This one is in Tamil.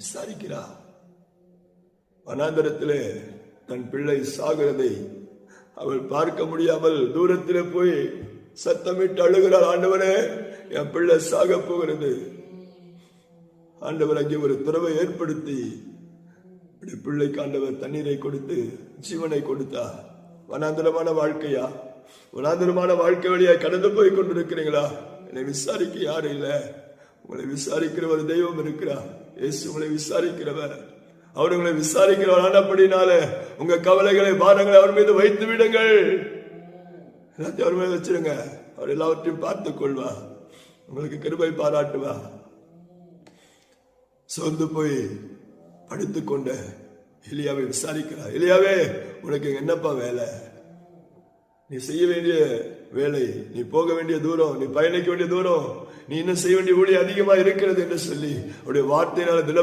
விசாரிக்கிறார் வனாந்தரத்திலே தன் பிள்ளை சாகிறதை அவள் பார்க்க முடியாமல் தூரத்தில் போய் சத்தமிட்டு அழுகிறாள். ஆண்டவரே என் பிள்ளை சாக போகிறது. ஆண்டவர் அங்கே ஒரு துறவை ஏற்படுத்தி பிள்ளைக்கு ஆண்டவர் தண்ணீரை கொடுத்து ஜீவனை கொடுத்தார். வனாந்தரமான வாழ்க்கையா? வனாந்தரமான வாழ்க்கை வழியா கடந்து போய் கொண்டிருக்கிறீங்களா? என்னை விசாரிக்க யாரும் இல்லை. உங்களை விசாரிக்கிற ஒரு தெய்வம் இருக்கிறார். இயேசு உங்களை விசாரிக்கிறவர். அவர் உங்களை விசாரிக்கிறவர். ஆனப்படினால உங்க கவலைகளை பாரங்களை அவர் மீது வைத்து விடுங்கள். எல்லாத்தையும் அவர் மீது வச்சிருங்க. அவர் எல்லாவற்றையும் பார்த்துக் கொள்வா உங்களுக்கு கிருபை பாராட்டுவா. சோர்ந்து போய் படுத்துக்கொண்ட எலியாவை விசாரிக்கிறார். எலியாவே உனக்கு என்னப்பா வேலை? நீ செய்ய வேண்டிய வேலை நீ போக வேண்டிய தூரம் நீ பயணிக்க வேண்டிய தூரம் நீ இன்னும் செய்ய வேண்டிய ஊழி அதிகமா இருக்கிறது என்று சொல்லி அவருடைய வார்த்தையினால திட